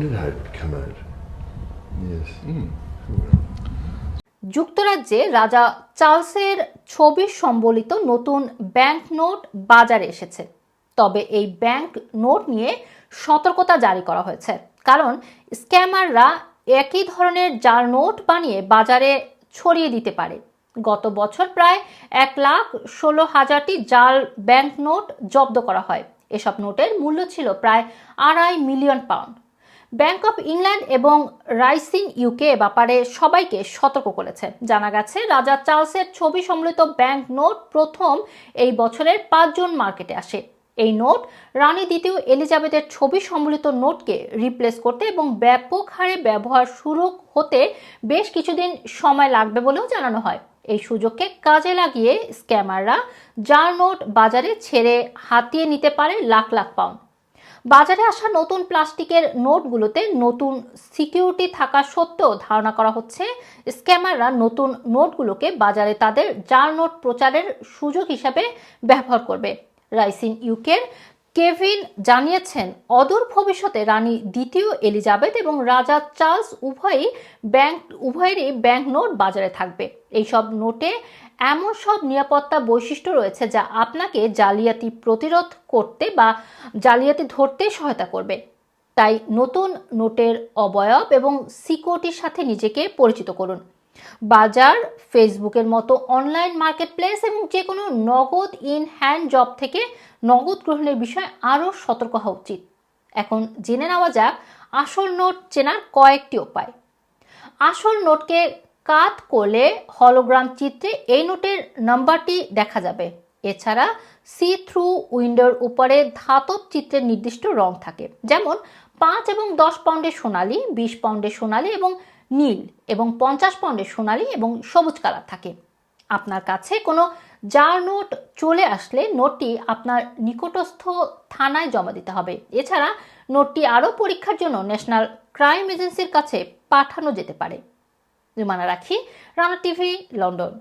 did how come out. Yes. যুক্তরাজ্যে রাজা চার্লসের ছবি সম্বলিত নতুন ব্যাংক নোট বাজারে এসেছে। তবে এই ব্যাংক নোট নিয়ে সতর্কতা জারি করা হয়েছে। কারণ স্ক্যামাররা একই ধরনের জাল নোট বানিয়ে বাজারে ছড়িয়ে দিতে পারে। গত বছর প্রায় এক লাখ ষোলো হাজারটি জাল ব্যাংক নোট জব্দ করা হয়। এসব নোটের মূল্য ছিল প্রায় আড়াই million pound. Bank of England এবং রাইসিন ইউকে ব্যাপারে সবাইকে সতর্ক করেছে। জানা গেছে, রাজা চার্লসের ছবি সম্বলিত ব্যাংক নোট প্রথম এই বছরের পাঁচ জুন মার্কেটে আসে। এই নোট রানী দ্বিতীয় এলিজাবেথের ছবি সম্বলিত নোটকে রিপ্লেস করতে এবং ব্যাপক হারে ব্যবহার শুরু হতে বেশ কিছুদিন সময় লাগবে বলেও জানানো হয়। এই সুযোগকে কাজে লাগিয়ে স্ক্যামাররা জাল নোট বাজারে ছেড়ে হাতিয়ে নিতে পারে লাখ লাখ পাউন্ড। বাজারে আসা নতুন প্লাস্টিকের নোটগুলোতে নতুন সিকিউরিটি থাকা সত্ত্বেও ধারণা করা হচ্ছে স্ক্যামাররা নতুন নোটগুলোকে বাজারে তাদের জাল নোট প্রচারের সুযোগ হিসাবে ব্যবহার করবে। রাইসিন ইউকের কেভিন জানিয়েছেন, অদূর ভবিষ্যতে রানী দ্বিতীয় এলিজাবেথ এবং রাজা চার্লস উভয়ই ব্যাংক, উভয়েরই ব্যাংক নোট বাজারে থাকবে। এইসব নোটে এমন সব নিরাপত্তা বৈশিষ্ট্য রয়েছে যা আপনাকে জালিয়াতি প্রতিরোধ করতে বা জালিয়াতি ধরতে সহায়তা করবে। তাই নতুন নোটের অবয়ব এবং সিকিউরিটির সাথে নিজেকে পরিচিত করুন। বাজার, ফেসবুকের মতো অনলাইন মার্কেটপ্লেস এবং যে কোনো নগদ ইন হ্যান্ড জব থেকে নগদ গ্রহণের বিষয়ে আরও সতর্ক হওয়া উচিত। এখন জেনে নেওয়া যাক আসল নোট চেনার কয়েকটি উপায়। আসল নোটকে কাত করলে হলোগ্রাম চিত্রে এই নোটের নাম্বারটি দেখা যাবে। এছাড়া সি থ্রু উইন্ডোর উপরে ধাতব চিত্রের নির্দিষ্ট রং থাকে। যেমন পাঁচ এবং দশ পাউন্ডের সোনালি, বিশ পাউন্ডের সোনালি এবং নীল এবং পঞ্চাশ পাউন্ডের সোনালি এবং সবুজ কালার থাকে। আপনার কাছে কোনো জাল নোট চলে আসলে নোটটি আপনার নিকটস্থ থানায় জমা দিতে হবে। এছাড়া নোটটি আরও পরীক্ষার জন্য ন্যাশনাল ক্রাইম এজেন্সির কাছে পাঠানো যেতে পারে। জুমানা রাখি, রানা টিভি, লন্ডন।